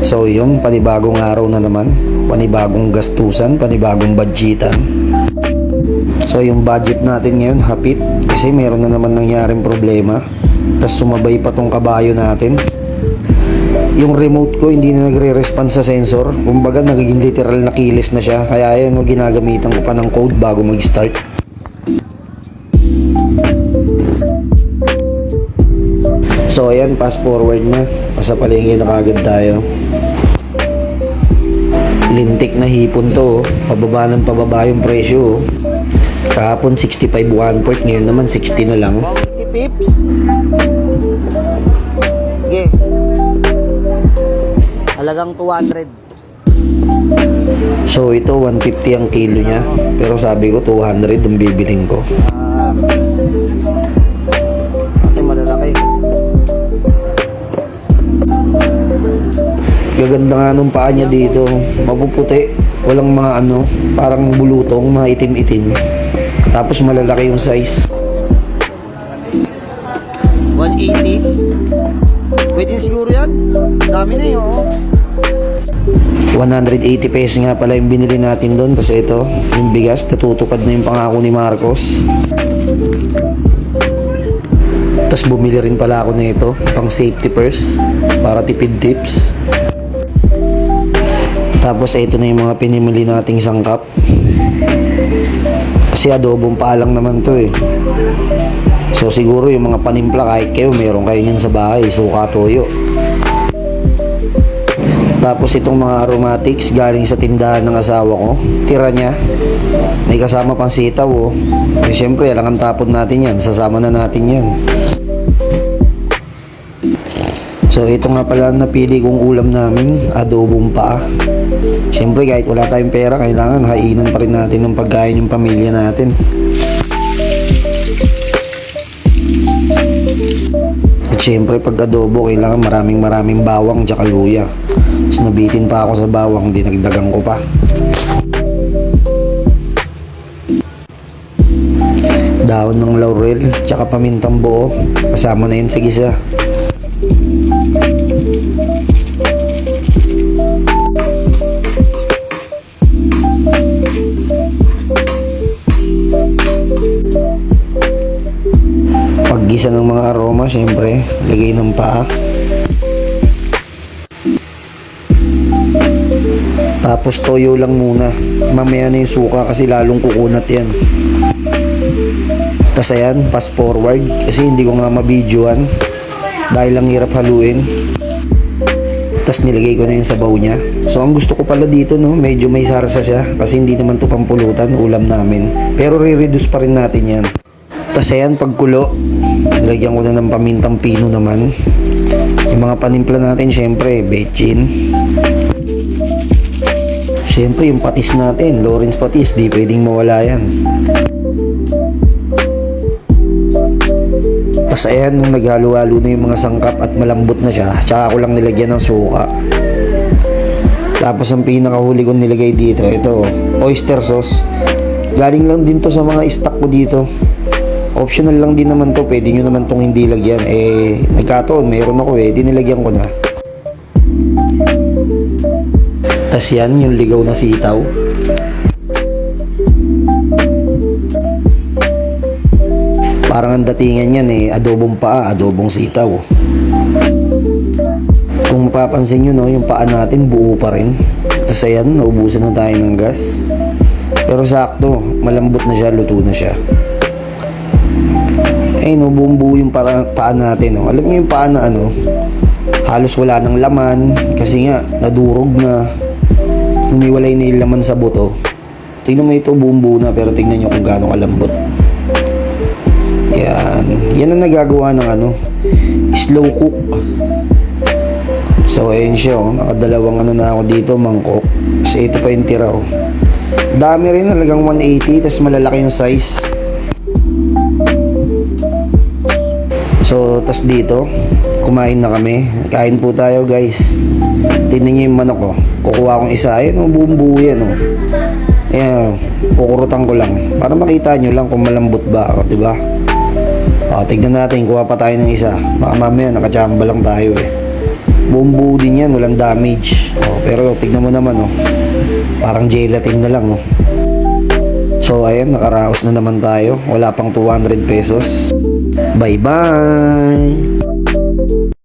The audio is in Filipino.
So yun, panibagong araw na naman. Panibagong gastusan, panibagong budgetan. So yung budget natin ngayon, hapit. Kasi meron na naman nangyaring problema. Tapos sumabay pa tong kabayo natin. Yung remote ko hindi na nagre-respond sa sensor. Kumbaga nagiging literal na kilis na siya. Kaya yan, ginagamitan ko pa ng code bago mag-start. So ayan, fast forward na. Pasa palengke na kagad tayo. Lintik na hipon to. oh. Pababa ng pababa yung presyo. oh. Kahapon 65 one port, ngayon naman 60 na lang. 50 pips. Sige. Halagang 200. So ito 150 ang kilo niya. Pero sabi ko 200 ang bibiling ko. Gaganda nga nung paa niya dito. Mapuputi. Walang mga ano, parang bulutong, mga itim-itim. Tapos malalaki yung size. 180. Pwede siguro yan. Dami na yun. oh. 180 pesos nga pala yung binili natin doon. Tapos ito, yung bigas, natutupad na yung pangako ni Marcos. Tapos bumili rin pala ako nito, pang safety purse, para tipid tips. Tapos ito na yung mga pinimili nating sangkap. Kasi adobong pa lang naman to eh. So siguro yung mga panimpla kahit kayo meron kayo niyan sa bahay, suka toyo. Tapos itong mga aromatics galing sa tindahan ng asawa ko, tira niya. May kasama pang sitaw oh. Eh syempre, alangan tapon natin yan, sasama na natin yan. So ito nga pala napili kong ulam namin, adobong paa. Syempre kahit wala tayong pera, kailangan hainan pa rin natin ng pagkain yung pamilya natin. At syempre pag adobo, kailangan maraming maraming bawang tsaka luya. Tapos nabitin pa ako sa bawang, dinagdagan ko pa. Dahon ng laurel, tsaka pamintang buo. Kasama na yun sa gisa. Paggisa ng mga aroma, syempre, lagay ng paa. Tapos toyo lang muna. Mamaya na yung suka kasi lalong kukunat yan. Tapos ayan, fast forward. Kasi hindi ko nga mabidyoan. Dahil lang hirap haluin. Tapos nilagay ko na yung sabaw niya. So ang gusto ko pala dito, no, medyo may sarsa siya. Kasi hindi naman to pampulutan, ulam namin. Pero re-reduce pa rin natin yan. Tapos ayan, pagkulo, nilagyan ko na ng pamintang pino naman. Yung mga panimpla natin, syempre, bechin. Syempre, yung patis natin, Lawrence patis, di pwedeng mawala yan. Tapos ayan, nung naghalo-halo na yung mga sangkap at malambot na siya, tsaka ko lang nilagyan ng suka. Tapos ang pinakahuli kong nilagay dito, ito, oyster sauce. Galing lang din to sa mga stock ko dito. Optional lang din naman to, pwede nyo naman tong hindi lagyan. Eh, nagkataon, meron ako eh, dinilagyan ko na. Tapos yan, yung ligaw na sitaw. Parang ang datingan yan eh, adobong paa, adobong sitaw. Kung mapapansin nyo, no, yung paa natin buo pa rin. Tapos ayan, naubusan na tayo ng gas. Pero sakto, malambot na siya, luto na siya. Eh, no, buong buo yung paa, paa natin. No. Alam niyo yung paa na ano, halos wala ng laman kasi nga nadurog na humiwalay na yung laman sa buto. Tingnan mo ito, buong buo na pero tingnan nyo kung gaano kalambot. Yan. Yan ang nagagawa ng ano, slow cook. So, ayun siya, oh. Nakadalawang ano na ako dito, mangkok. Kasi ito pa yung tira, oh. Dami rin, talagang 180, tas malalaki yung size. So, tas dito, kumain na kami. Kain po tayo, guys. Tingnan niyo yung manok, oh. Kukuha kong isa. Ayun, oh, buong buo yan, oh. Ayan, kukurutan ko lang. Para makita nyo lang kung malambot ba, oh, di ba? O, tignan natin, kuha pa tayo ng isa. Baka mamaya, nakachamba lang tayo eh. Buong buo din yan, walang damage. Oh, pero tignan mo naman oh. Parang gelatin na lang oh. So ayan, nakaraos na naman tayo. Wala pang 200 pesos. Bye-bye!